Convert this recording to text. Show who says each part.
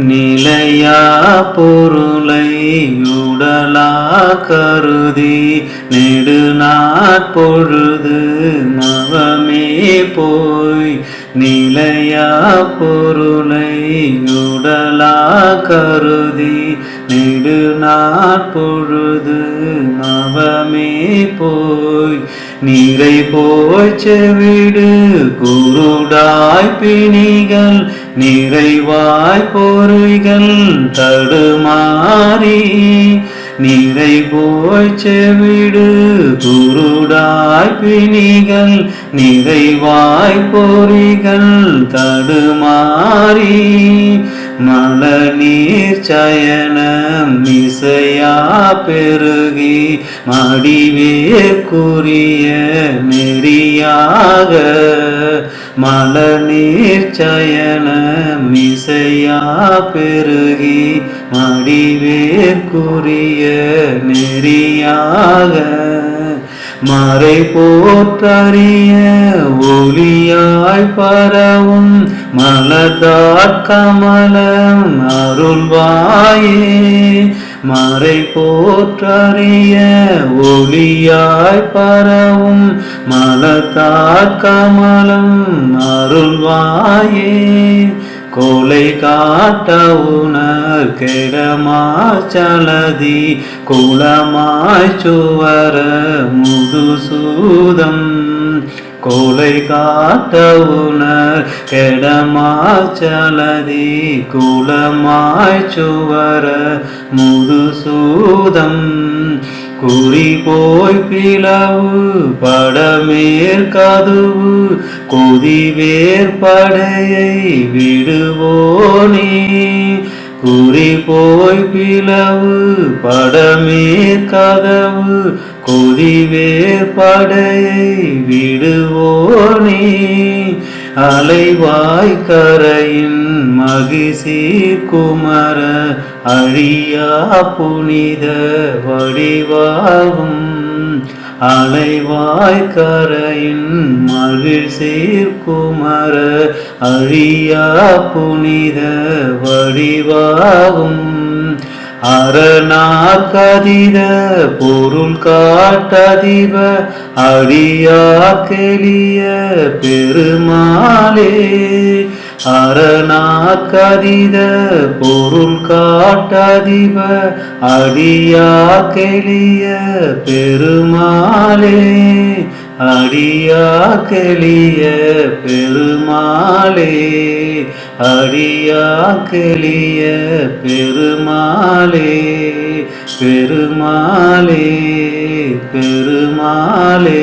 Speaker 1: நிலையா பொருளை உடலா கருதி நெடுநாட்பொழுது மவமே போய் நிலையா பொருளை உடலா கருதி நெடுநாட்பொழுது மவமே போய் நீரை போய் செவிடு குருடாய் பிணிகள் நிறைவாய் பொறுகள் தடுமாறி நிறை போய் செவிடு குருடாய் பிணிகள் நிறைவாய் பொறிகள் தடுமாறி மல நீர் சயனம் இசையா பெருகி மடிவேற்குரிய நெறியாக மல நீர் சயனம் இசையா பெருகி மடிவேற்குரிய நெறியாக மறை போற்றறிய ஒளியாய் பரவும் மலதாட்கமலம் அருள்வாயே. மறை போற்றறிய ஒளியாய் பரவும் மலதாட்கமலம் அருள்வாயே. கோலை காட்ட உணர் கெடமா சலதி குளமாய் சுவர முதுசூதம். கோலை காத்த உணர் கெடமா சலதி குளமாய் சுவர முதுசூதம் குறி போய் பிளவு படமேற் கதுவு கொதிவேற்படையை விடுவோனே. குறி போய் பிளவு படமேற் கதவு கொதிவேர் படையை விடுவோனே. அலைவாய் கரையின் மகிசீர் குமர அழியா புனித வடிவாகும். அலைவாய்க்கரையின் மகிழ்சீர் குமர அழியா புனித வடிவாகும். அரணாக்கதித பொருள் காட்டதிப அழியா கெளிய பெருமாளே. அரணாக்கதித பொருள் காட்டதிப அடியா கெளிய பெருமாளே அடியா கெளிய பெருமாளே அடியா கெளிய பெருமாளே பெருமாளே பெருமாளே.